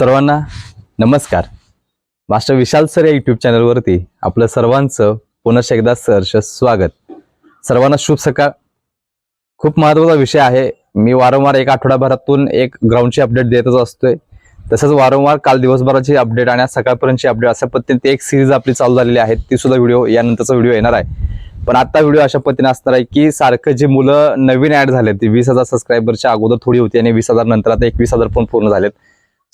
सर्वांना नमस्कार. Master Vishal sir या युट्यूब चॅनलवरती आपलं सर्वांचं पुनश एकदा सहर्ष स्वागत. सर्वांना शुभ सकाळ. खूप महत्त्वाचा विषय आहे. मी वारंवार एक आठवड्याभरातून एक ग्राउंडची अपडेट देतच असतोय. तसंच वारंवार काल दिवसभराची अपडेट आणि आज सकाळपर्यंतची अपडेट अशा पद्धतीने एक सिरीज आपली चालू झालेली आहे. ती सुद्धा व्हिडिओ यानंतरचा व्हिडिओ येणार आहे. पण आता व्हिडिओ अशा पद्धतीने असणार आहे की सारखं जे मुलं नवीन ऍड झाले ती वीस हजार सबस्क्रायबरच्या अगोदर थोडी होती आणि वीस हजार नंतर आता एकवीस हजार पण पूर्ण झालेत.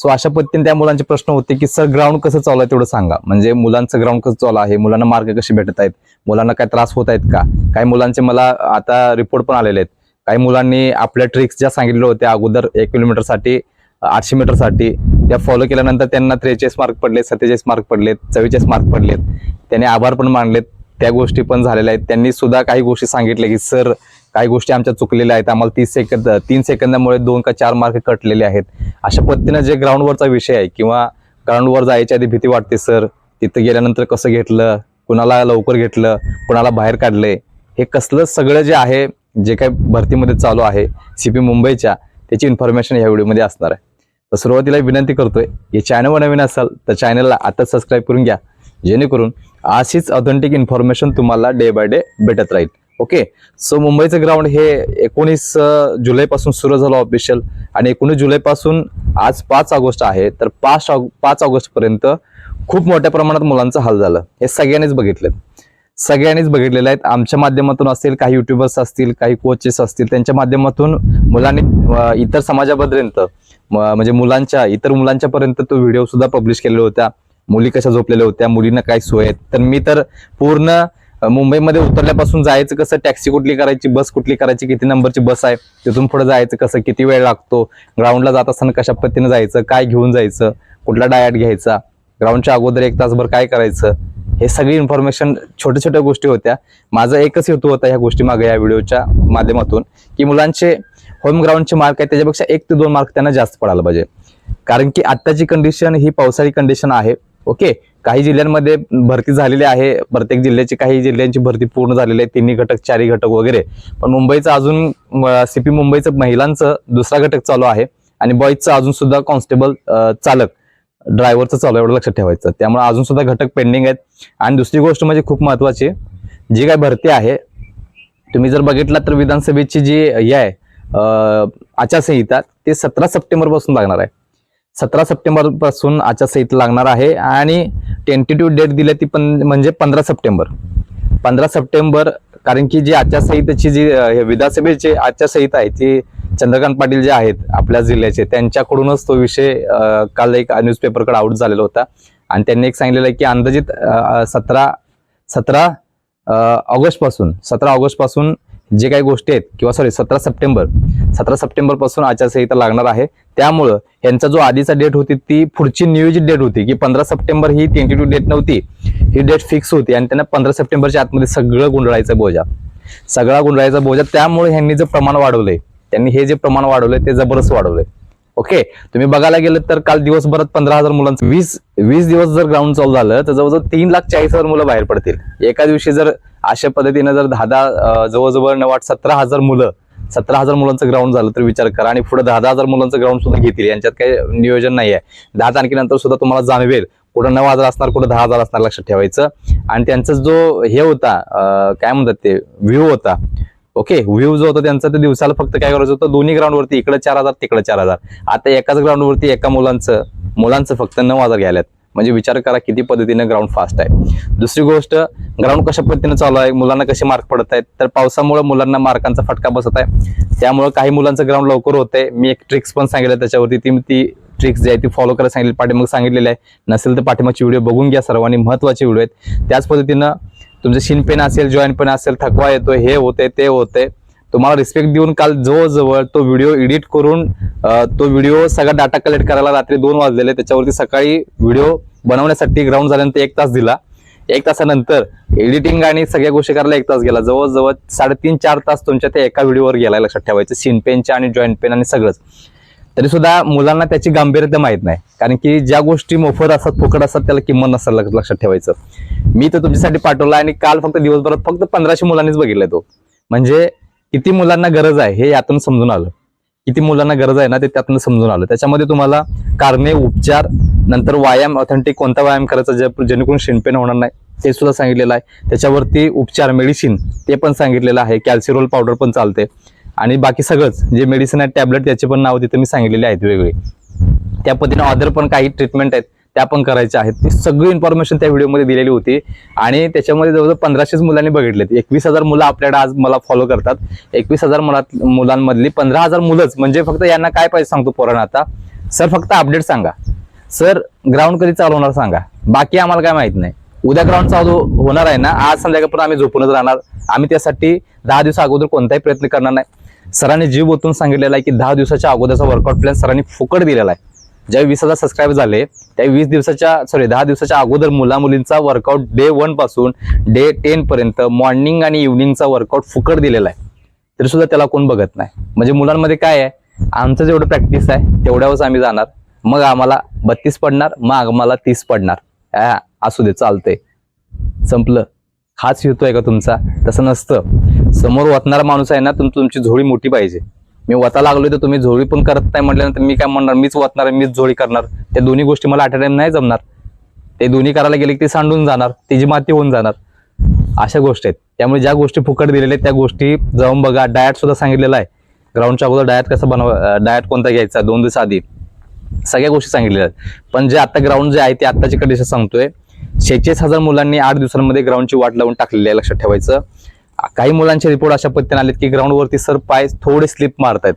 सो अशा पद्धतीने त्या मुलांचे प्रश्न होते की सर ग्राउंड कसं चालू आहे तेवढं सांगा. म्हणजे मुलांचं ग्राउंड कसं चालू आहे? मुलांना मार्क कसे भेटत आहेत? मुलांना काय त्रास होत आहेत का? काही मुलांचे मला आता रिपोर्ट पण आलेले आहेत. काही मुलांनी आपल्या ट्रिक्स ज्या सांगितल्या होत्या अगोदर एक किलोमीटरसाठी आठशे मीटरसाठी त्या फॉलो केल्यानंतर त्यांना त्रेचाळीस मार्क पडलेत सत्तेचाळीस मार्क पडलेत चव्वेचाळीस मार्क पडलेत. त्यांनी आभार पण मानलेत. त्या गोष्टी पण झालेल्या आहेत. त्यांनी सुद्धा काही गोष्टी सांगितल्या की सर काही गोष्टी आमच्या चुकलेल्या आहेत. आम्हाला तीस सेकंद तीन सेकंदामुळे दोन का चार मार्क कटलेले आहेत. अशा पद्धतीनं जे ग्राउंडवरचा विषय आहे किंवा ग्राउंडवर जायच्या आधी भीती वाटते सर तिथं गेल्यानंतर कसं घेतलं? कुणाला लवकर घेतलं? कुणाला बाहेर काढलंय हे कसलं सगळं जे आहे जे काही भरतीमध्ये चालू आहे सीपी मुंबईच्या त्याची इन्फॉर्मेशन ह्या व्हिडिओमध्ये असणार आहे. तर सुरुवातीला विनंती करतोय हे चॅनलवर नवीन असाल तर चॅनलला आता सबस्क्राईब करून घ्या. जेणेकरून अशीच ऑथेंटिक इन्फॉर्मेशन तुम्हाला डे बाय डे भेटत राहील. ओके सो मुंबईचं ग्राउंड हे एकोणीस जुलैपासून सुरू झालं ऑफिशियल आणि एकोणीस जुलैपासून आज पाच ऑगस्ट आहे. तर पाच ऑग पाच ऑगस्टपर्यंत खूप मोठ्या प्रमाणात मुलांचं हाल झालं. हे सगळ्यांनीच बघितलं सगळ्यांनीच बघितलेलं आहेत. आमच्या माध्यमातून असतील काही युट्यूबर्स असतील काही कोचेस असतील त्यांच्या माध्यमातून मुलांनी इतर समाजापर्यंत म्हणजे मुलांच्या इतर मुलांच्या पर्यंत तो व्हिडिओ सुद्धा पब्लिश केलेला होता मुली कशा झोपलेल्या होत्या? मुलींना काय सोय आहेत? तर मी तर पूर्ण मुंबईमध्ये उतरल्यापासून जायचं कसं? टॅक्सी कुठली करायची? बस कुठली करायची? किती नंबरची बस आहे? तिथून पुढे जायचं कसं? किती वेळ लागतो? ग्राउंडला जात असताना कशा पद्धतीने जायचं? काय घेऊन जायचं? कुठला डायट घ्यायचा? ग्राउंडच्या अगोदर एक तासभर काय करायचं? हे सगळी इन्फॉर्मेशन छोट्या छोट्या गोष्टी होत्या. माझा एकच हेतू होता ह्या गोष्टी मागे या व्हिडिओच्या माध्यमातून की मुलांचे होम ग्राउंडचे मार्क आहेत त्याच्यापेक्षा एक ते दोन मार्क त्यांना जास्त पडायला पाहिजे. कारण की आत्ताची कंडिशन ही पावसाळी कंडिशन आहे. ओके काही जिल्ह्यांमध्ये भरती झालेली आहे. प्रत्येक जिल्ह्याची काही जिल्ह्यांची भरती पूर्ण झालेली आहे. तिन्ही घटक चारही घटक वगैरे. पण मुंबईचं अजून सीपी मुंबईचं महिलांचं दुसरा घटक चालू आहे. आणि बॉईजचं अजून सुद्धा कॉन्स्टेबल चालक ड्रायव्हरचं चालू आहे एवढं लक्षात ठेवायचं. त्यामुळे अजून सुद्धा घटक पेंडिंग आहेत. आणि दुसरी गोष्ट म्हणजे खूप महत्वाची जी काय भरती आहे तुम्ही जर बघितला तर विधानसभेची जी हे आहे आचारसंहिता ते सतरा सप्टेंबरपासून लागणार आहे. सतरा सप्टेंबरपासून आचारसंहिता लागणार आहे. आणि टेंटेटिव्ह डेट दिली ती पण म्हणजे पंधरा सप्टेंबर. पंधरा सप्टेंबर कारण की जी आचारसंहितेची जी विधानसभेची आचारसंहिता आहे ती चंद्रकांत पाटील जे आहेत आपल्या जिल्ह्याचे त्यांच्याकडूनच तो विषय काल एक न्यूजपेपरकडे आउट झालेला होता. आणि त्यांनी एक सांगितलेलं आहे की अंदाजित सतरा सतरा ऑगस्टपासून सतरा ऑगस्टपासून जे काही गोष्टी आहेत किंवा सॉरी सतरा सप्टेंबर सतरा सप्टेंबरपासून आचारसंहिता लागणार आहे त्यामुळं यांचा जो आधीचा डेट होती ती पुढची नियोजित डेट होती की पंधरा सप्टेंबर ही टेंटेटिव्ह डेट नव्हती ही डेट फिक्स होती आणि त्यांना पंधरा सप्टेंबरच्या आतमध्ये सगळं गुंडळायचा बोजा. सगळा गुंडळायचा बोजा त्यामुळे ह्यांनी जे प्रमाण वाढवलंय त्यांनी हे जे प्रमाण वाढवलंय ते जबरदस्त वाढवलंय. ओके तुम्ही बघायला गेलं तर काल दिवसभरात पंधरा हजार मुलांचं वीस वीस दिवस जर ग्राउंड चालू झालं तर जवळजवळ तीन लाख चाळीस हजार मुलं बाहेर पडतील. एका दिवशी जर अशा पद्धतीनं जर दहा दहा जवळजवळ नऊ आठ सतरा हजार मुलं सतरा हजार मुलांचं ग्राउंड झालं तर विचार करा आणि पुढे दहा दहा हजार मुलांचं ग्राउंड सुद्धा घेतील. यांच्यात काही नियोजन नाही आहे. दहा तारखेनंतर सुद्धा तुम्हाला जाणवेल. कुठं नऊ हजार असणार कुठं दहा हजार असणार लक्षात ठेवायचं. आणि त्यांचा जो हे होता काय म्हणतात ते व्ह्यू होता ओके व्ह्यू जो होता त्यांचा ते दिवसाला फक्त काय करायचं होतं? दोन्ही ग्राउंडवरती इकडे चार हजार तिकडे चार हजार. आता एकाच ग्राउंडवरती एका मुलांचं मुलांचं फक्त नऊ हजार घ्यायला म्हणजे विचार करा किती पद्धतीने ग्राउंड फास्ट आहे. दुसरी गोष्ट ग्राउंड कशा पद्धतीने चालू आहे? मुलांना कसे मार्क पडत आहेत? तर पावसामुळे मुलांना मार्कांचा फटका बसत आहे. त्यामुळे काही मुलांचं ग्राउंड लवकर होतंय. मी एक ट्रिक्स पण सांगितलं त्याच्यावरती. ती ती ट्रिक्स जी आहे ती फॉलो करायला सांगितली. पाठीमाग सांगितलेली आहे. नसेल तर पाठीमागची व्हिडिओ बघून घ्या. सर्वांनी महत्त्वाचे व्हिडिओ आहेत. त्याच पद्धतीनं तुमचं शिनपेन असेल जॉईंट पेन असेल थकवा येतो हे होते ते होते. तुम्हाला रिस्पेक्ट देऊन काल जवळजवळ तो व्हिडिओ एडिट करून तो व्हिडिओ सगळा डाटा कलेक्ट करायला रात्री दोन वाजलेले. त्याच्यावरती सकाळी व्हिडिओ बनवण्यासाठी ग्राउंड झाल्यानंतर एक तास दिला. एक तासानंतर एडिटिंग आणि सगळ्या गोष्टी करायला एक तास गेला. जवळजवळ साडेतीन चार तास तुमच्या त्या एका व्हिडिओवर गेला लक्षात ठेवायचं. सीन पेनच्या आणि जॉईंट पेन आणि सगळंच. तरी सुद्धा मुलांना त्याची गांभीर्यता माहीत नाही. कारण की ज्या गोष्टी मोफत असतात फुकट असतात त्याला किंमत नसायला लक्षात ठेवायचं. मी तर तुमच्यासाठी पाठवला आणि काल फक्त दिवसभरात फक्त पंधराशे मुलांनीच बघितलाय तो. म्हणजे किती मुलांना गरज आहे हे यातून समजून आलं. किती मुलांना गरज आहे ना ते त्यातनं समजून आलं. त्याच्यामध्ये तुम्हाला कारणे उपचार नंतर व्यायाम ऑथेंटिक कोणता व्यायाम करायचा जे जेणेकरून शिणपेन होणार नाही ते सुद्धा सांगितलेलं आहे. त्याच्यावरती उपचार मेडिसिन ते पण सांगितलेलं आहे. कॅल्सिरोल पावडर पण चालते आणि बाकी सगळंच जे मेडिसिन आहेत टॅबलेट त्याचे पण नाव तिथे मी सांगितलेले आहेत वेगळे. त्या पद्धतीने अदर पण काही ट्रीटमेंट आहेत त्या पण करायच्या आहेत. ती सगळी इन्फॉर्मेशन त्या व्हिडिओमध्ये दिलेली होती. आणि त्याच्यामध्ये जवळजवळ पंधराशेच मुलांनी बघितलेत. एकवीस हजार मुलं आपल्याकडे आज मला फॉलो करतात. एकवीस हजार मुलात मुलांमधली पंधरा हजार मुलंच म्हणजे फक्त यांना काय पाहिजे सांगतो पोरांना आता? सर फक्त अपडेट सांगा. सर ग्राउंड कधी चालू होणार सांगा. बाकी आम्हाला काय माहीत नाही. उद्या ग्राउंड चालू होणार आहे ना? आज संध्याकाळपर्यंत आम्ही झोपूनच राहणार. आम्ही त्यासाठी दहा दिवस अगोदर कोणताही प्रयत्न करणार नाही. सरांनी जीव ओतून सांगितलेला आहे की दहा दिवसाच्या अगोदरचा वर्कआउट प्लॅन सरांनी फुकट दिलेला आहे. ज्या वीस हजार सबस्क्राईब झाले त्या वीस दिवसाच्या सॉरी दहा दिवसाच्या अगोदर मुला मुलींचा वर्कआउट डे वनपासून डे टेन पर्यंत मॉर्निंग आणि इव्हनिंगचा वर्कआउट फुकट दिलेला आहे. तरी सुद्धा त्याला कोण बघत नाही. म्हणजे मुलांमध्ये काय आहे? आमचं जेवढं प्रॅक्टिस आहे तेवढ्यावरच आम्ही जाणार. मग आम्हाला बत्तीस पडणार मग आम्हाला तीस पडणार. असू दे चालतंय. संपलं. हाच येतोय का तुमचा? तसं नसतं. समोर वतणारा माणूस आहे ना तुम तुमची झोळी मोठी पाहिजे. मी वता लागलोय तर तुम्ही झोळी पण करत नाही म्हटल्यानंतर मी काय म्हणणार? मीच वतणार मीच झोळी करणार? त्या दोन्ही गोष्टी मला अट टाइम नाही जमणार. ते दोन्ही करायला गेले की ते सांडून जाणार तिची माती होऊन जाणार. अशा गोष्टी आहेत. त्यामुळे ज्या गोष्टी फुकट दिलेल्या आहेत त्या गोष्टी जाऊन बघा. डायट सुद्धा सांगितलेला आहे. ग्राउंडच्या अगोदर डायट कसं बनवा डायट कोणता घ्यायचा? दोन दिवस आधी. सगळ्या गोष्टी सांगितलेल्या आहेत. पण जे आता ग्राउंड जे आहे ते आत्ताची कंडिशन सांगतोय. शेहेचाळीस हजार मुलांनी आठ दिवसांमध्ये ग्राउंडची वाट लावून टाकलेली आहे लक्षात ठेवायचं. काही मुलांचे रिपोर्ट अशा पद्धतीने आलेत की ग्राउंडवरती सर पाय थोडे स्लिप मारतायत.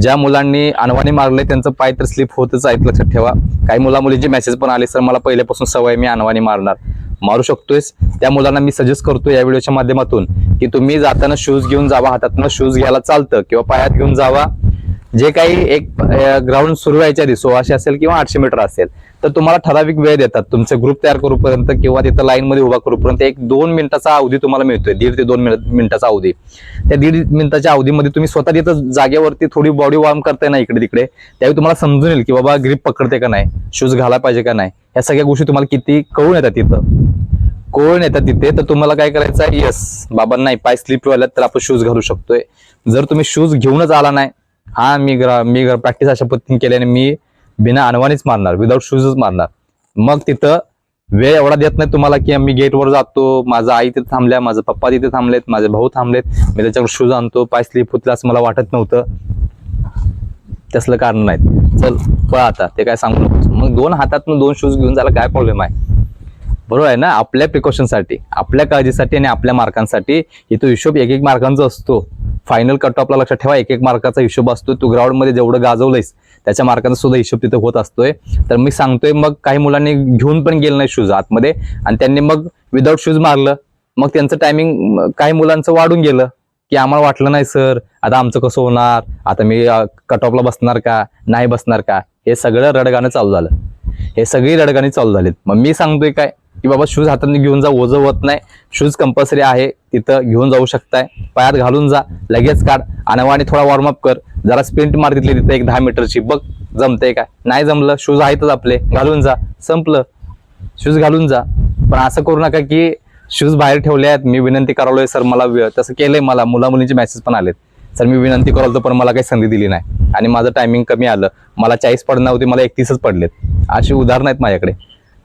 ज्या मुलांनी अनवाणी मारले त्यांचं पाय तर स्लिप होतच आहेत लक्षात ठेवा. काही मुला मुलींचे मेसेज पण आले सर मला पहिल्यापासून सवय मी अनवाणी मारणार. मारू शकतोय त्या मुलांना मी सजेस्ट करतो या व्हिडिओच्या माध्यमातून की तुम्ही जाताना शूज घेऊन जावा हातातनं शूज घ्यायला चालतं किंवा पायात घेऊन जावा. जे काही एक ग्राउंड सुरू व्हायच्या आधी सोळाशे असेल किंवा आठशे मीटर असेल तर तुम्हाला ठराविक वेळ देतात. तुमचे ग्रुप तयार करूपर्यंत किंवा तिथं लाईन मध्ये उभा करूपर्यंत एक दोन मिनिटाचा अवधी तुम्हाला मिळतोय. दीड ते दोन मिनिटाचा अवधी. त्या दीड मिनिटाच्या अवधीमध्ये तुम्ही स्वतः तिथं जागेवरती थोडी बॉडी वॉर्म करताय ना इकडे तिकडे त्यावेळी तुम्हाला समजून येईल की बाबा ग्रीप पकडते का नाही शूज घाला पाहिजे का नाही या सगळ्या गोष्टी तुम्हाला किती कळून येतात तिथं. कोण येतात तिथे तर तुम्हाला काय करायचं आहे? येस बाबा नाही पाय स्लिप व्हायला तर आपण शूज घालू शकतोय. जर तुम्ही शूज घेऊनच आला नाही हा मी ग्रा मी प्रॅक्टिस अशा पद्धतीने केल्याने मी बिना अनवानीच मारणार विदाऊट शूजच मारणार मग तिथं वेळ एवढा देत नाही तुम्हाला की मी गेटवर जातो माझा आई तिथे थांबल्या माझा पप्पा तिथे थांबलेत माझे भाऊ थांबलेत मी त्याच्यावर शूज आणतो पाय स्लिप होतील असं मला वाटत नव्हतं. तसलं कारण नाही चल पळ आता ते काय सांगू नको मग दोन हातातनं दोन शूज घेऊन जायला काय प्रॉब्लेम आहे? बरोबर आहे ना? आपल्या प्रिकॉशनसाठी आपल्या काळजीसाठी आणि आपल्या मार्कांसाठी इथं हिशोब एक एक मार्कांचा असतो. फायनल कट ऑफला लक्षात ठेवा एक एक मार्काचा हिशोब असतो तू ग्राउंडमध्ये जेवढं गाजवलंयस त्याच्या मार्काचा सुद्धा हिशोब तिथे होत असतोय. तर मी सांगतोय मग काही मुलांनी घेऊन पण गेलं नाही शूज आतमध्ये. आणि त्यांनी मग विदाऊट शूज मारलं. मग त्यांचं टायमिंग काही मुलांचं वाढून गेलं. की आम्हाला वाटलं नाही सर आता आमचं कसं होणार? आता मी कट ऑफला बसणार का? नाही बसणार का? हे सगळं रडगाणं चालू झालं. हे सगळी रडगाणी चालू झालीत. मग मी सांगतोय काय? की बाबा शूज हाताने घेऊन जा ओझं होत नाही. शूज कंपल्सरी आहे. तिथं घेऊन जाऊ शकताय. पायात घालून जा लगेच काढ. अनवाणी थोडा वॉर्मअप कर. जरा स्प्रिंट मार तिथली तिथं एक दहा मीटरची. बघ जमतंय काय नाही जमलं शूज आहेतच आपले. घालून जा. संपलं. शूज घालून जा. पण असं करू नका की शूज बाहेर ठेवले आहेत. मी विनंती करालोय सर मला तसं केलंय मला. मुला मुलींचे मेसेज पण आलेत. सर मी विनंती करालो पण मला काही संधी दिली नाही. आणि माझं टायमिंग कमी आलं. मला चाळीस पडणार होती मला एकतीसच पडलेत. अशी उदाहरणं आहेत माझ्याकडे.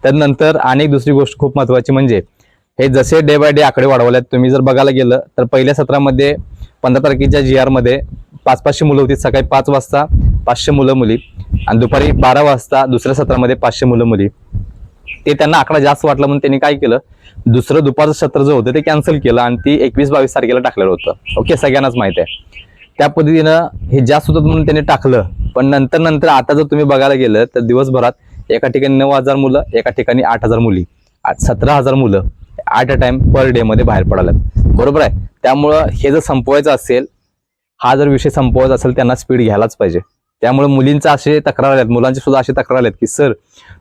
त्यानंतर आणि एक दुसरी गोष्ट खूप महत्वाची म्हणजे हे जसे डे बाय डे आकडे वाढवल्यात तुम्ही जर बघायला गेलं तर पहिल्या सत्रामध्ये पंधरा तारखेच्या जी आरमध्ये पाच पाचशे मुलं होती. सकाळी पाच वाजता पाचशे मुलं मुली आणि दुपारी बारा वाजता दुसऱ्या सत्रामध्ये पाचशे मुलं मुली. ते त्यांना आकडा जास्त वाटला म्हणून त्यांनी काय केलं? दुसरं दुपारचं सत्र जे होतं ते कॅन्सल केलं आणि ती एकवीस बावीस तारखेला टाकलेलं होतं. ओके सगळ्यांनाच माहिती आहे. त्या पद्धतीनं हे जास्त होतं म्हणून त्यांनी टाकलं. पण नंतर नंतर आता जर तुम्ही बघायला गेलं तर दिवसभरात एका ठिकाणी नऊ हजार मुलं एका ठिकाणी आठ हजार मुली. आज सतरा हजार मुलं. At a time per day मध्ये बाहेर पडाल्यात. बरोबर आहे? त्यामुळं हे जर संपवायचं असेल हा जर विषय संपवायचा असेल त्यांना स्पीड घ्यायलाच पाहिजे. त्यामुळे मुलींचा असे तक्रार आल्यात मुलांचे सुद्धा असे तक्रार आल्यात की सर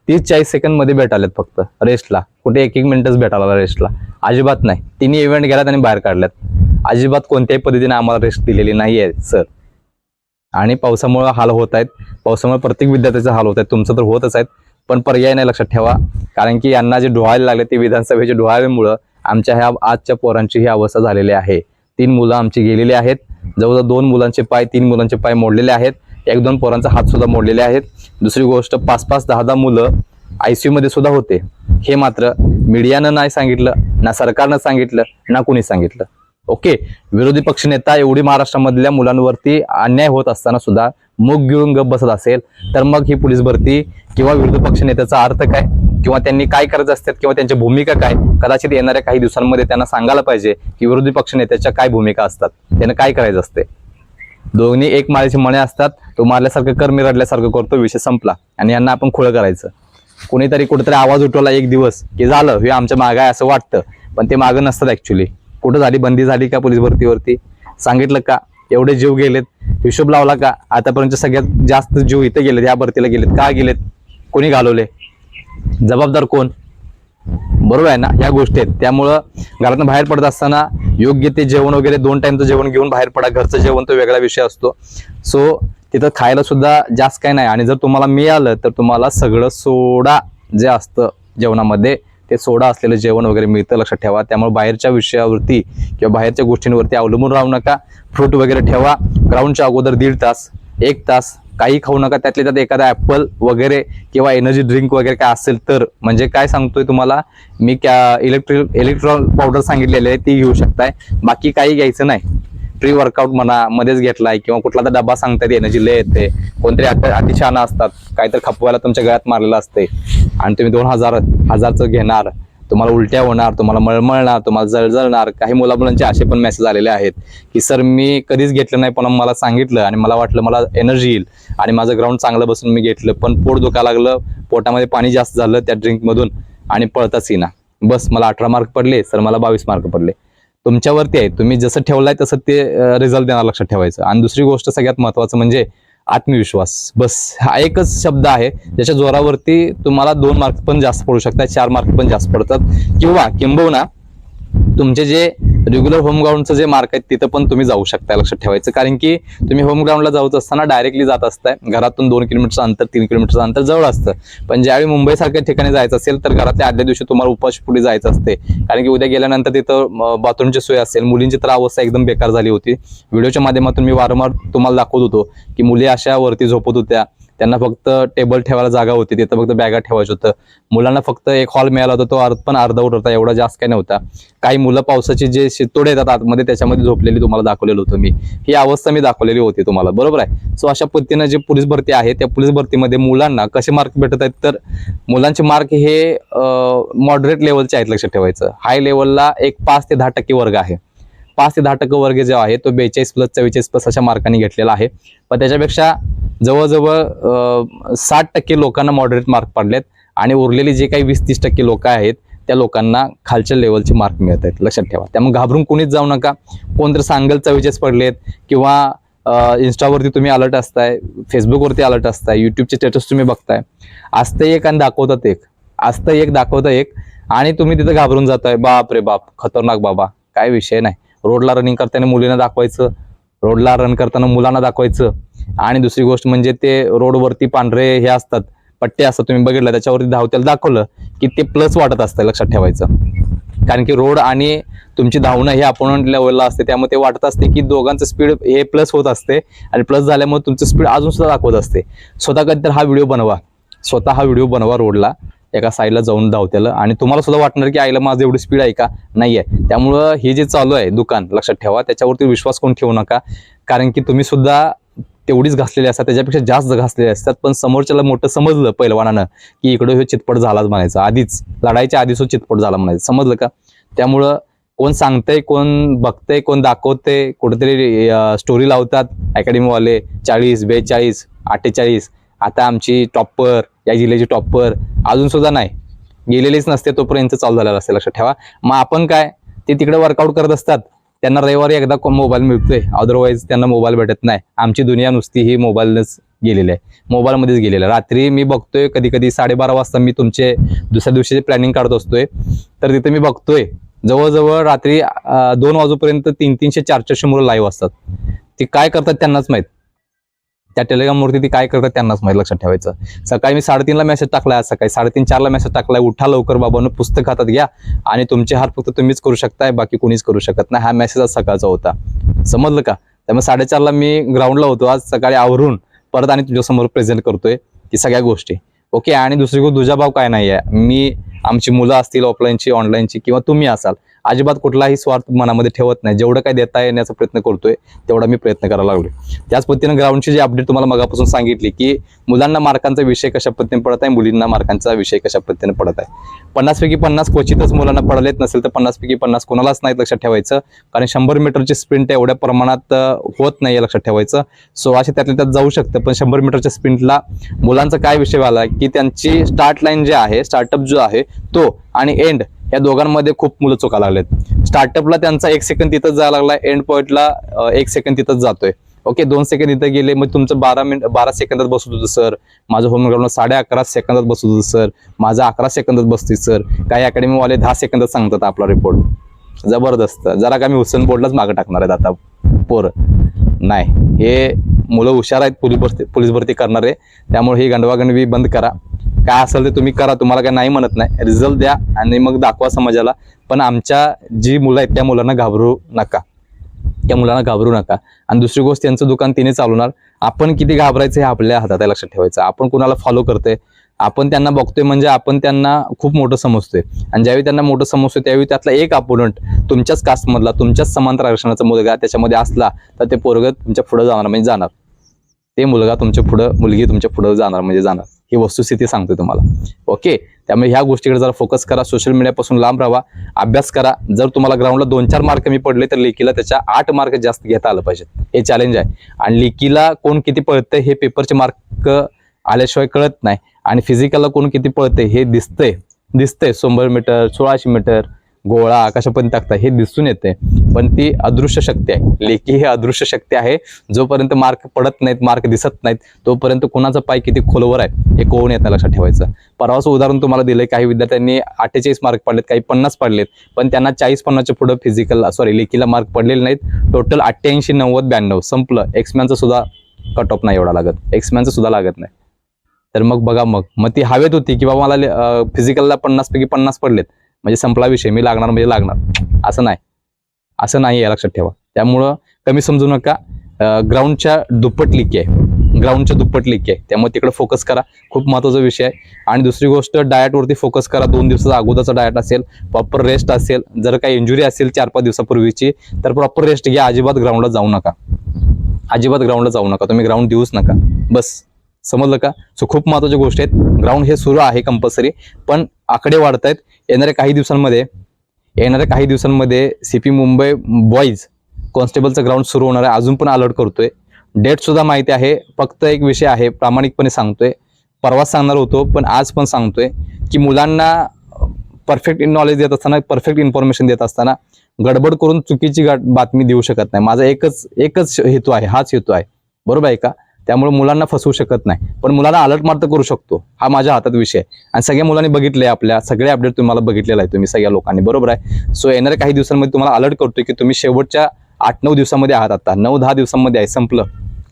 तीस चाळीस सेकंदमध्ये फक्त रेस्टला कुठे एक एक मिनिटच भेटायला रेस्टला अजिबात नाही. तिन्ही इव्हेंट गेल्यात आणि बाहेर काढल्यात. अजिबात कोणत्याही पद्धतीने आम्हाला रेस्ट दिलेली नाही आहे सर. आणि पावसामुळे हाल होत आहेत. पावसामुळे प्रत्येक विद्यार्थ्याचे हाल होत आहेत तुमचं तर होतच आहेत. पण पर्याय नाही लक्षात ठेवा. कारण की यांना जे डोहायला लागले ते विधानसभेच्या डोहाळ्यामुळं आमच्या ह्या आजच्या पोरांची ही अवस्था झालेली आहे. तीन मुलं आमची गेलेली आहेत. जवळजवळ दोन मुलांचे पाय तीन मुलांचे पाय मोडलेले आहेत. एक दोन पोरांचा हात सुद्धा मोडलेले आहेत. दुसरी गोष्ट पाच पाच दहा दहा मुलं आय सी मध्ये सुद्धा होते. हे मात्र मीडियानं नाही सांगितलं ना सरकारनं सांगितलं ना कुणी सांगितलं. ओके? विरोधी पक्षनेता एवढी महाराष्ट्रामधल्या मुलांवरती अन्याय होत असताना सुद्धा मुग घेऊन गप बसत असेल तर मग ही पोलीस भरती किंवा विरोधी पक्षनेत्याचा अर्थ काय? किंवा त्यांनी काय करत असतात किंवा त्यांची भूमिका काय? कदाचित येणाऱ्या काही दिवसांमध्ये त्यांना सांगायला पाहिजे की विरोधी पक्ष नेत्याच्या काय भूमिका असतात? त्यांना काय करायचं असते? दोन्ही एक माळेचे मणे असतात. तो मारल्यासारखं कर मी रडल्यासारखं करतो विषय संपला. आणि यांना आपण खुळं करायचं. कोणीतरी कुठेतरी आवाज उठवला एक दिवस की झालं हे आमच्या मागं आहे असं वाटतं. पण ते मागं नसतात ऍक्च्युली कुठं झाली बंदी झाली का पोलीस भरतीवरती? सांगितलं का? एवढे जीव गेलेत. हिशोब लावला का? आतापर्यंत सगळ्यात जास्त जीव इथे गेलेत या भरतीला गेलेत. का गेलेत? कोणी घालवले? जबाबदार कोण? बरोबर आहे ना ह्या गोष्टी आहेत. त्यामुळं घरातून बाहेर पडत असताना योग्य ते जेवण वगैरे दोन टाइमचं जेवण घेऊन बाहेर पडा. घरचं जेवण तो वेगळा विषय असतो. सो तिथं खायला सुद्धा जास्त काही नाही. आणि जर तुम्हाला मिळालं तर तुम्हाला सगळं सोडा जे असतं जेवणामध्ये. ते सोडा असलेलं जेवण वगैरे मिळतं लक्षात ठेवा. त्यामुळे बाहेरच्या विषयावरती किंवा बाहेरच्या गोष्टींवरती अवलंबून राहू नका. फ्रूट वगैरे ठेवा. ग्राउंडच्या अगोदर दीड तास एक तास काही खाऊ नका. त्यातले त्यात एखादा ॲपल वगैरे किंवा एनर्जी ड्रिंक वगैरे काय असेल तर म्हणजे काय सांगतोय तुम्हाला? मी क्या इलेक्ट्रिक इलेक्ट्रॉल पावडर सांगितलेले आहे ती घेऊ शकताय. बाकी काही घ्यायचं नाही. प्री वर्कआउट म्हणा मध्येच घेतलाय किंवा कुठला तर डबा सांगतात एनर्जी लय येते कोणतरी अति- अतिशहाणा असतात काहीतरी खपवायला तुमच्या गळ्यात मारलेलं असते. आणि तुम्ही दोन हजार हजारचं घेणार तुम्हाला उलट्या होणार तुम्हाला मळमळणार तुम्हाला जळजळणार काही मुला मुलांचे असे पण मेसेज आलेले आहेत की सर मी कधीच घेतलं नाही पण मला सांगितलं आणि मला वाटलं मला एनर्जी येईल आणि माझं ग्राउंड चांगलं बसून मी घेतलं पण पोट दुखा लागलं पोटामध्ये पाणी जास्त झालं त्या ड्रिंकमधून आणि पळताच येईना. बस मला अठरा मार्क पडले सर मला बावीस मार्क पडले. तुमच्यावरती आहे. तुम्ही जसं ठेवलाय तसं ते रिझल्ट देणार लक्षात ठेवायचं. आणि दुसरी गोष्ट सगळ्यात महत्वाचं म्हणजे आत्मविश्वास. बस हा एकच शब्द आहे ज्याच्या जोरावरती तुम्हाला दोन मार्क पण जास्त पडू शकतात चार मार्क पण जास्त पडतात. किंवा किंबहुना तुमचे जे रेग्युलर होम ग्राउंडचं जे मार्क आहेत तिथं पण तुम्ही जाऊ शकता लक्षात ठेवायचं. कारण की तुम्ही होम ग्राउंडला जाऊच असताना डायरेक्टली जात असताय. घरातून दोन किलोमीटरचं अंतर तीन किलोमीटरचं अंतर जवळ असतं. पण ज्यावेळी मुंबईसारख्या ठिकाणी जायचं असेल तर घरातल्या आदल्या दिवशी तुम्हाला उपाशी पुढे जायचं असते. कारण की उद्या गेल्यानंतर तिथं बाथरूमची सोय असेल. मुलींची तर अवस्था एकदम बेकार झाली होती. व्हिडिओच्या माध्यमातून मी वारंवार तुम्हाला दाखवत होतो की मुली अशा वरती झोपत होत्या. त्यांना फक्त टेबल ठेवायला जागा होती. तिथं फक्त बॅगा ठेवायचं होतं. मुलांना फक्त एक हॉल मिळाला होता तो अर्ध पण अर्धवट होता एवढा जास्त काही नव्हता. काही मुलं पावसाचे जे शितोडे येतात आतमध्ये त्याच्यामध्ये झोपलेली तुम्हाला दाखवलेलं होतं मी. ही अवस्था मी दाखवलेली होती तुम्हाला. बरोबर आहे? सो अशा पद्धतीनं जे पोलीस भरती आहे त्या पोलीस भरतीमध्ये मुलांना कसे मार्क भेटत आहेत? तर मुलांचे मार्क हे मॉडरेट लेवलचे आहेत लक्षात ठेवायचं. हाय लेवलला एक पाच ते दहा टक्के वर्ग आहे. पाच ते दहा टक्के वर्ग जो आहे तो बेचाळीस प्लस चव्वेचाळीस प्लस अशा मार्कांनी घेतलेला आहे. पण त्याच्यापेक्षा जवळजवळ साठ टक्के लोकांना मॉडरेट मार्क पडलेत आणि उरलेली जे काही वीस तीस टक्के लोक आहेत त्या लोकांना खालच्या लेवलचे मार्क मिळत आहेत. लक्षात ठेवा. त्यामुळे घाबरून कोणीच जाऊ नका. कोणतरी सांगल चव्वेचाळीस पडलेत किंवा इन्स्टावरती तुम्ही अलर्ट असताय फेसबुकवरती अलर्ट असताय युट्यूबचे स्टेटस तुम्ही बघताय. असतं एक आणि दाखवतात एक. असतं एक दाखवतं एक आणि तुम्ही तिथं घाबरून जाताय. बाप रे बाप खतरनाक बाबा. काय विषय नाही. रोडला रनिंग करताना मुलींना दाखवायचं रोडला रन करताना मुलांना दाखवायचं. आणि दुसरी गोष्ट म्हणजे ते रोडवरती पांढरे हे असतात पट्टे असतात तुम्ही बघितलं त्याच्यावरती धावत्याला दाखवलं की ते प्लस वाटत असतं लक्षात ठेवायचं. कारण की रोड आणि तुमची धावणं हे अपोनंट लेवलला असते त्यामुळे ते वाटत असते की दोघांचं स्पीड हे प्लस होत असते आणि प्लस झाल्यामुळे तुमचं स्पीड अजून सुद्धा दाखवत असते. स्वतः कधी तर हा व्हिडिओ बनवा. स्वतः हा व्हिडिओ बनवा रोडला. एका साईडला जाऊन धावत्याला आणि तुम्हाला सुद्धा वाटणार की आईला माझं एवढी स्पीड आहे का? नाही आहे त्यामुळं हे जे चालू आहे दुकान लक्षात ठेवा. त्याच्यावरती विश्वास कोण ठेवू नका. कारण की तुम्ही सुद्धा तेवढीच घासलेली असतात. त्याच्यापेक्षा जास्त घासलेले असतात. पण समोरच्याला मोठं समजलं पैलवानानं की इकडं हे चितपट झालाच म्हणायचं. आधीच लढाईच्या आधीच हो चितपट झाला म्हणायचं. समजलं का? त्यामुळं कोण सांगतंय कोण बघतंय कोण दाखवतंय कुठेतरी स्टोरी लावतात. अकॅडमीवाले चाळीस बेचाळीस अठ्ठेचाळीस. आता आमची टॉपर या जिल्ह्याची टॉपर अजून सुद्धा नाही. गेलेलीच नसते तोपर्यंत चालू झालेलं असते लक्षात ठेवा. मग आपण काय? ते तिकडे वर्कआउट करत असतात. त्यांना रविवारी एकदा मोबाईल मिळतोय? अदरवाईज त्यांना मोबाईल भेटत नाही. आमची दुनिया नुसती ही मोबाईलनेच गेलेली आहे. मोबाईलमध्येच गेलेलं आहे. रात्री मी बघतोय कधी कधी साडेबारा वाजता मी तुमचे दुसऱ्या दिवशीचे प्लॅनिंग काढत असतोय. तर तिथे मी बघतोय. जवळजवळ रात्री दोन वाजूपर्यंत तीन तीनशे चार चारशे मुलं लाईव्ह असतात. ते काय करतात त्यांनाच माहीत. त्या टेलिग्रामवरती ती काय करतात त्यांनाच माहिती लक्षात ठेवायचं. सकाळी मी साडेतीनला मेसेज टाकलाय आज सकाळी साडेतीन चारला मेसेज टाकलाय उठा लवकर बाबांनो पुस्तक हातात घ्या आणि तुमचे हात फक्त तुम्हीच करू शकताय बाकी कोणीच करू शकत नाही. हा मेसेज आज सकाळचा होता. समजलं का? त्यामुळे साडेचारला मी ग्राउंडला होतो. आज सकाळी आवरून परत आणि तुझ्यासमोर प्रेझेंट करतोय की सगळ्या गोष्टी. ओके आणि दुसरी गोष्ट तुझा भाव काय नाही आहे मी आमची मुलं असतील ऑफलाईनची ऑनलाईनची किंवा तुम्ही असाल अजिबात कुठलाही स्वार्थ मनामध्ये ठेवत नाही. जेवढं काय देता येण्याचा प्रयत्न करतोय तेवढा मी प्रयत्न करायला लागलो त्याच पद्धतीनं ग्राउंडची जी अपडेट तुम्हाला मगापासून सांगितली की मुलांना मार्कांचा विषय कशा पद्धतीने पडत आहे मुलींना मार्कांचा विषय कशा पद्धतीने पडत आहे? पन्नासपैकी पन्नास क्वचितच मुलांना पडलेत नसेल तर पन्नासपैकी पन्नास कोणालाच नाही लक्षात ठेवायचं. कारण शंभर मीटरची स्प्रिंट एवढ्या प्रमाणात होत नाही लक्षात ठेवायचं. सो असे त्यातल्या त्यात जाऊ शकतं पण शंभर मीटरच्या स्प्रिंटला मुलांचा काय विषय आला की त्यांची स्टार्ट लाईन जे आहे स्टार्टअप जो आहे तो आणि एंड या दोघांमध्ये खूप मुलं चुका लागलेत. स्टार्टअपला त्यांचा एक सेकंद तिथंच जायला लागला एंड पॉईंटला एक सेकंद तिथंच जातोय. ओके दोन सेकंद इथं गेले मग तुमचं बारा मिनिट बारा सेकंदात बसत होतं सर माझं होम ग्राउंड साडे अकरा सेकंदात बसत होतं सर माझं अकरा सेकंदात बसतोय सर काही अकॅडमीवाले दहा सेकंदात सांगतात आपला रिपोर्ट जबरदस्त. जरा का मी हुसेन बोर्डलाच मागं टाकणार आहेत आता. पोरं. नाही. हे मुलं हुशार आहेत पोलीस भरती पोलीस भरती करणारे. त्यामुळे ही गंडवागंडवी बंद करा. काय असेल ते तुम्ही करा तुम्हाला काय नाही म्हणत नाही. रिझल्ट द्या आणि मग दाखवा समाजाला. पण आमच्या जी मुलं आहेत त्या मुलांना घाबरू नका. त्या मुलांना घाबरू नका. आणि दुसरी गोष्ट त्यांचं दुकान तिने चालवणार. आपण किती घाबरायचं हे आपल्या हातात आहे लक्षात ठेवायचं. आपण कुणाला फॉलो करतोय? आपण त्यांना बघतोय म्हणजे आपण त्यांना खूप मोठं समजतोय. आणि ज्यावेळी त्यांना मोठं समजतोय त्यावेळी त्यातला एक अपोनंट तुमच्याच कास्टमधला तुमच्याच समांतर आरक्षणाचा मुलगा त्याच्यामध्ये असला तर ते पोरग तुमच्यापुढे जाणार म्हणजे जाणार. ते मुलगा तुमच्या पुढं मुलगी तुमच्यापुढे जाणार म्हणजे जाणार. ही वस्तुस्थिती सांगतोय तुम्हाला. ओके त्यामुळे ह्या गोष्टीकडे जरा फोकस करा. सोशल मीडियापासून लांब राहा. अभ्यास करा. जर तुम्हाला ग्राउंडला दोन चार मार्क कमी पडले तर लेकीला त्याच्या आठ मार्क जास्त घेता आलं पाहिजेत. हे चॅलेंज आहे. आणि लेकीला कोण किती पळतंय हे पेपरचे मार्क आल्याशिवाय कळत नाही. आणि फिजिकलला कोण किती पळतंय हे दिसतंय. दिसतंय. शंभर मीटर सोळाशे मीटर गोळा आकाशापर्यंत टाकता हे दिसून येते. पण ती अदृश्य शक्ती आहे. लेखी ही अदृश्य शक्ती आहे. जोपर्यंत मार्क पडत नाहीत मार्क दिसत नाहीत तोपर्यंत कुणाचा पाय किती खोलवर आहे हे कोण येतं लक्षात ठेवायचं. परवाचं उदाहरण तुम्हाला दिलंय काही विद्यार्थ्यांनी अठ्ठेचाळीस मार्क पडलेत काही पन्नास पडलेत. पण त्यांना चाळीस पन्नासच्या पुढं फिजिकल सॉरी लेखीला मार्क पडलेले नाहीत. टोटल अठ्ठ्याऐंशी नव्वद ब्याण्णव. संपलं. एक्समॅनचं सुद्धा कट ऑफ नाही एवढा लागत. एक्समॅनचं सुद्धा लागत नाही. तर मग बघा मग. मग ती हवेत होती की बाबा मला फिजिकलला पन्नास पैकी पन्नास पडलेत. म्हणजे संपला विषय मी लागणार म्हणजे लागणार. असं नाही. असं नाही आहे लक्षात ठेवा. त्यामुळं कमी समजू नका. ग्राउंडच्या दुप्पट लिकी आहे. ग्राउंडच्या दुप्पट लिकी आहे. त्यामुळे तिकडे फोकस करा. खूप महत्त्वाचा विषय आहे. आणि दुसरी गोष्ट डाएटवरती फोकस करा. दोन दिवसाचा अगोदरचा डायट असेल प्रॉपर रेस्ट असेल जर काही इंजुरी असेल चार पाच दिवसापूर्वीची तर प्रॉपर रेस्ट घ्या. अजिबात ग्राउंडला जाऊ नका. अजिबात ग्राउंडला जाऊ नका. तुम्ही ग्राउंड देऊच नका. बस. समजलं का? सो खूप महत्त्वाच्या गोष्टी आहेत. ग्राउंड हे सुरू आहे कंपल्सरी पण आकडे वाढत आहेत येणाऱ्या काही दिवसांमध्ये येणाऱ्या काही दिवसांमध्ये सी पी मुंबई बॉईज कॉन्स्टेबलचं ग्राउंड सुरू होणार आहे. अजून पण अलर्ट करतोय. डेट सुद्धा माहिती आहे. फक्त एक विषय आहे प्रामाणिकपणे सांगतोय. परवाच सांगणार होतो पण आज पण सांगतोय की मुलांना परफेक्ट नॉलेज देत असताना परफेक्ट इन्फॉर्मेशन देत असताना गडबड करून चुकीची बातमी देऊ शकत नाही. माझा एकच एकच हेतू आहे हाच हेतू आहे. बरोबर आहे का? त्यामुळे मुलांना फसवू शकत नाही. पण मुलांना अलर्ट मात्र करू शकतो. हा माझ्या हातात विषय आहे. आणि सगळ्या मुलांनी बघितले आपल्या सगळे अपडेट तुम्हाला बघितलेला आहे तुम्ही सगळ्या लोकांनी. बरोबर आहे? सो येणाऱ्या काही दिवसांमध्ये तुम्हाला अलर्ट करतोय की तुम्ही शेवटच्या आठ नऊ दिवसामध्ये आहात आता. नऊ दहा दिवसांमध्ये आहे संपलं.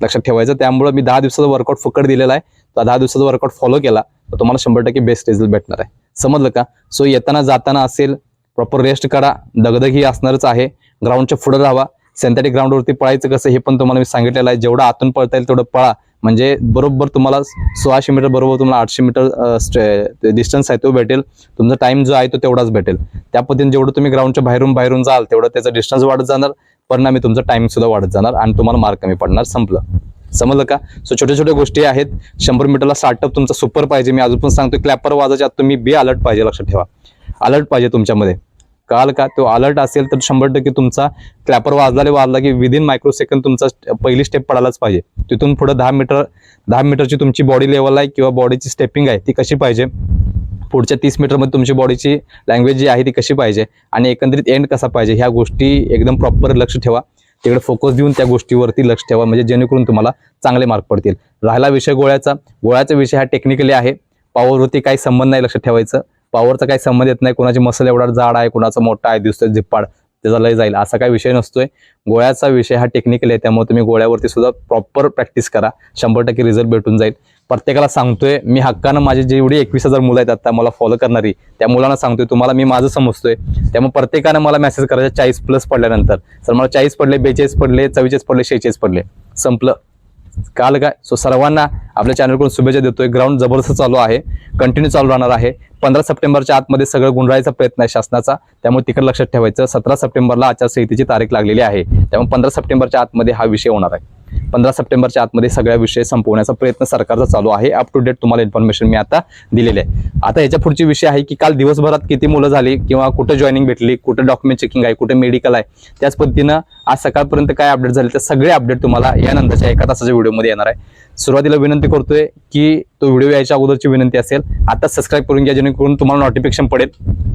लक्षात ठेवायचं त्यामुळे मी दहा दिवसाचा वर्कआउट फुकट दिलेला आहे. तर दहा दिवसाचा वर्कआउट फॉलो केला तर तुम्हाला शंभर टक्के बेस्ट रिझल्ट भेटणार आहे. समजलं का? सो येताना जाताना असेल प्रॉपर रेस्ट करा दगदग ही असणारच आहे. ग्राउंडच्या पुढे राहा सिंथेटिक ग्राउंडवरती पळायचं कसं हे पण तुम्हाला मी सांगितलेलं आहे. जेवढं आतून पळता येईल तेवढं पळा. म्हणजे बरोबर तुम्हाला सोळाशे मीटर बरोबर तुम्हाला आठशे मीटर डिस्टन्स आहे तो भेटेल. तुमचा टाइम जो आहे तो तेवढाच भेटेल. त्या पद्धतीने जेवढं तुम्ही ग्राउंडच्या बाहेरून बाहेरून जाल तेवढं त्याचा डिस्टन्स वाढत जाणार. परिणामी तुमचा टाइम सुद्धा वाढत जाणार आणि तुम्हाला मार्क कमी पडणार. संपलं. समजलं का? सो छोट्या छोट्या गोष्टी आहेत. शंभर मीटरला स्टार्टअप तुमचा सुपर पाहिजे. मी अजून पण सांगतो क्लॅपर वाजायच्या आत तुम्ही बी अलर्ट पाहिजे. लक्षात ठेवा. अलर्ट पाहिजे तुमच्यामध्ये. काल का तो अलर्ट असेल तर शंभर टक्के तुमचा क्लॅपर वाजला वाजला की विदिन मायक्रो सेकंद तुमचा पहिली स्टेप पडायलाच पाहिजे. तिथून पुढे दहा मीटर दहा मीटरची तुमची बॉडी लेवल आहे किंवा बॉडीची स्टेपिंग आहे ती कशी पाहिजे? पुढच्या तीस मीटरमध्ये तुमची बॉडीची लँग्वेज जी आहे ती कशी पाहिजे? आणि एकंदरीत एंड कसा पाहिजे? ह्या गोष्टी एकदम प्रॉपर लक्ष ठेवा. तिकडे फोकस देऊन त्या गोष्टीवरती लक्ष ठेवा. म्हणजे जेणेकरून तुम्हाला चांगले मार्क पडतील. राहिला विषय गोळ्याचा. गोळ्याचा विषय हा टेक्निकली आहे. पॉवरवरती काही संबंध नाही लक्षात ठेवायचं. पॉवरचा काही संबंध येत नाही. कोणाची मसल एवढा जाड आहे कोणाचा मोठा आहे दिसतोय झिप्पाड त्याचा लय जाईल. असा काही विषय नसतोय. गोळ्याचा विषय हा टेक्निकल आहे त्यामुळे तुम्ही गोळ्यावरती सुद्धा प्रॉपर प्रॅक्टिस करा. शंभर टक्के रिझल्ट भेटून जाईल. प्रत्येकाला सांगतोय मी हक्कानं माझे जेवढी एकवीस हजार मुलं आहेत आता मला फॉलो करणारी त्या मुलांना सांगतोय तुम्हाला मी माझं समजतोय. त्यामुळे प्रत्येकानं मला मेसेज करायचा चाळीस प्लस पडल्यानंतर. सर मला चाळीस पडले बेचाळीस पडले चव्वेचाळीस पडले शेहेचाळीस पडले. संपलं. काल काय? सो सर्वांना आपल्या चॅनलकडून शुभेच्छा देतोय. ग्राउंड जबरदस्त चालू आहे. कंटिन्यू चालू राहणार आहे. पंधरा सप्टेंबरच्या आतमध्ये सगळं गुंडाळायचा प्रयत्न आहे शासनाचा. त्यामुळे तिकडे लक्षात ठेवायचं. सतरा सप्टेंबरला आचारसंहितेची तारीख लागलेली आहे. त्यामुळे पंधरा सप्टेंबरच्या आतमध्ये हा विषय होणार आहे. पंधरा सप्टेंबरच्या आतमध्ये सगळ्या विषय संपवण्याचा प्रयत्न सरकारचा चालू आहे. अप टू डेट तुम्हाला इन्फॉर्मेशन मी आता दिलेली आहे. आता याच्या पुढची विषय आहे की काल दिवसभरात किती मुलं झाली किंवा कुठं जॉईनिंग भेटली कुठं डॉक्युमेंट चेकिंग आहे कुठं मेडिकल आहे त्याच पद्धतीनं आज सकाळपर्यंत काय अपडेट झाले ते सगळे अपडेट तुम्हाला यानंतरच्या एका तासाच्या व्हिडिओमध्ये येणार आहे. सुरुवातीला विनंती करतोय की तो व्हिडिओ यायच्या अगोदरची विनंती असेल आता सबस्क्राईब करून घ्या जेणेकरून तुम्हाला नोटिफिकेशन पडेल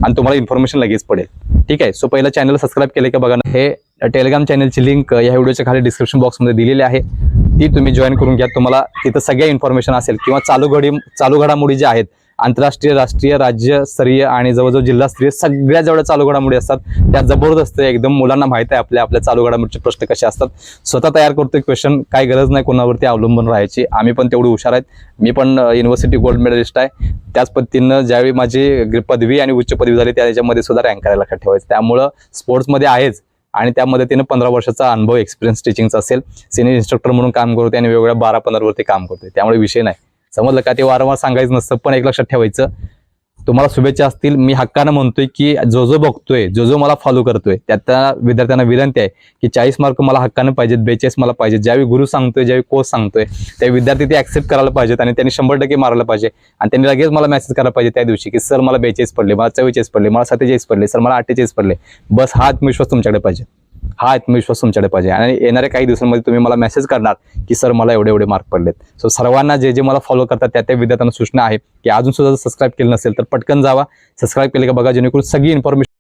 आणि तुम्हाला इन्फॉर्मेशन लगेच पडेल. ठीक आहे? सो पहिला चॅनल सबस्क्राईब केलं का बघा हे टेलिग्राम चॅनलची लिंक या व्हिडिओच्या खाली डिस्क्रिप्शन बॉक्समध्ये दिलेली आहे. ती तुम्ही जॉईन करून घ्या. तुम्हाला तिथं सगळ्या इन्फॉर्मेशन असेल किंवा चालू घडी चालू घडामोडी ज्या आहेत आंतरराष्ट्रीय राष्ट्रीय राज्यस्तरीय आणि जवळजवळ जिल्हास्तरीय सगळ्या जेवढ्या चालू घडामोडी असतात त्या जबरदस्त आहे. एकदम मुलांना माहिती आहे आपल्या आपल्या चालू घडामोडीचे प्रश्न कसे असतात. स्वतः तयार करतोय क्वेश्चन काय गरज नाही कोणावरती अवलंबून राहायची. आम्ही पण तेवढे हुशार आहेत. मी पण युनिव्हर्सिटी गोल्ड मेडलिस्ट आहे. त्याच पद्धतीनं ज्यावेळी माझी पदवी आणि उच्च पदवी झाली त्या याच्यामध्ये सुद्धा रँक करायला लक्षात ठेवायचं. त्यामुळं स्पोर्ट्समध्ये आहेच. आणि त्या मदतीनं पंधरा वर्षाचा अनुभव एक्सपिरियन्स टीचिंगचा असेल. सिनियर इन्स्ट्रक्टर म्हणून काम करतो आणि वेगवेगळ्या बारा पंधरावरती काम करतोय. त्यामुळे विषय नाही. समजलं का? ते वारंवार सांगायचं नसतं पण एक लक्षात ठेवायचं. तुम्हाला शुभेच्छा असतील. मी हक्कानं म्हणतोय की जो जो बघतोय जो जो मला फॉलो करतोय त्या त्या विद्यार्थ्यांना विनंती आहे की चाळीस मार्क मला हक्कानं पाहिजेत बेचाळीस मला पाहिजेत. ज्यावेळी गुरु सांगतोय ज्यावेळी कोच सांगतोय त्या विद्यार्थी ते ऍक्सेप्ट करायला पाहिजेत आणि त्यांनी शंभर टक्के मारायला पाहिजे. आणि त्यांनी लगेच मला मेसेज करायला पाहिजे त्या दिवशी की सर मला बेचाळीस पडले मला चव्वेचाळीस पडले मला सत्तेचाळीस पडले सर मला अठ्ठेचाळीस पडले. बस हा आत्मविश्वास तुमच्याकडे पाहिजे. हा आत्मविश्वास तुमच्याकडे पाहिजे. आणि येणाऱ्या काही दिवसांमध्ये तुम्ही मला मेसेज करणार की सर मला एवढे एवढे मार्क पडलेत. सो सर्वांना जे जे मला फॉलो करतात त्या त्या विद्यार्थ्यांना सूचना आहे की अजून सुद्धा सबस्क्राईब केलं नसेल तर पटकन जावा. सबस्क्राईब केले का बघा जेणेकरून सगळी इन्फॉर्मेशन